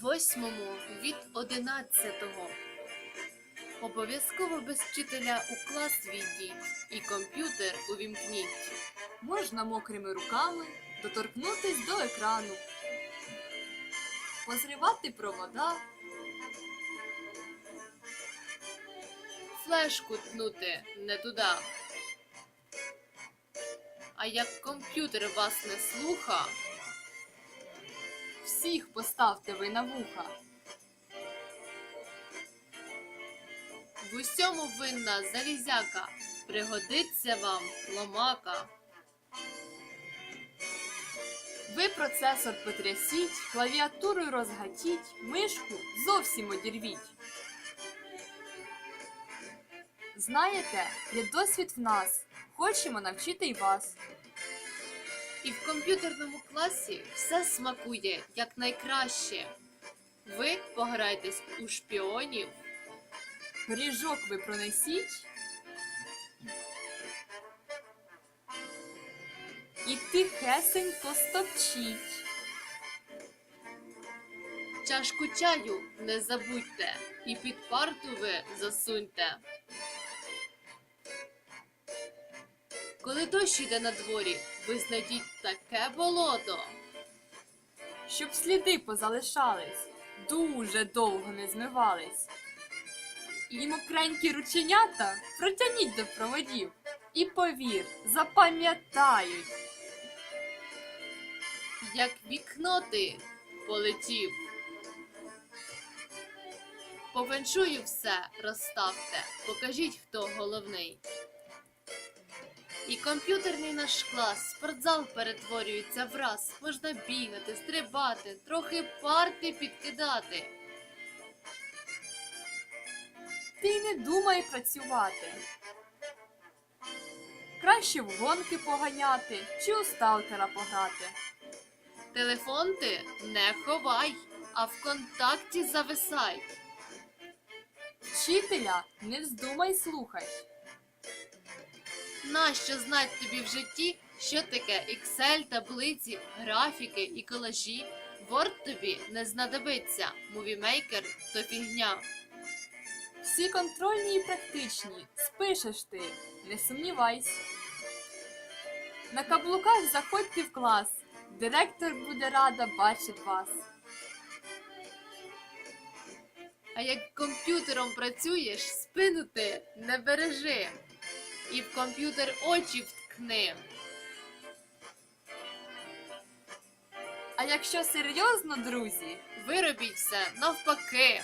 Восьмому від одинадцятого. Обов'язково без вчителя у клас війдіть і комп'ютер увімкніть. Можна мокрими руками доторкнутись до екрану, позривати провода, Флешку тнути не туди. А як комп'ютер вас не слуха, всіх поставте ви на вуха. в усьому винна залізяка, пригодиться вам ломака. Ви процесор потрясіть, клавіатурою розгатіть, мишку зовсім одірвіть. Знаєте, є досвід в нас, хочемо навчити й вас. І в комп'ютерному класі все смакує як найкраще. Ви пограйтесь у шпіонів. Пиріжок ви пронесіть. І тихесенько стопчіть. Чашку чаю не забудьте і під парту ви засуньте. Коли дощ іде на дворі, ви знайдіть таке болото. Щоб сліди позалишались, дуже довго не змивались. І мокренькі рученята протягніть до проводів. І повір, запам'ятають. Як вікно ти полетів. По феншую все розставте, покажіть, хто головний. І комп'ютерний наш клас, спортзал перетворюється враз. Можна бігати, стрибати, трохи парти підкидати. Ти не думай працювати. Краще в гонки поганяти чи у сталкера пограти. Телефон ти не ховай, а в контакті зависай. Вчителя не вздумай слухать. Нащо знать тобі в житті, що таке Excel, таблиці, графіки і колажі? Word тобі не знадобиться, Movie Maker – то фігня. Всі контрольні і практичні, спишеш ти, не сумнівайся. На каблуках заходьте в клас, директор буде рада бачить вас. А як комп'ютером працюєш, спину ти не бережи. І в комп'ютер очі вткни. А якщо серйозно, друзі, Виробіть все навпаки.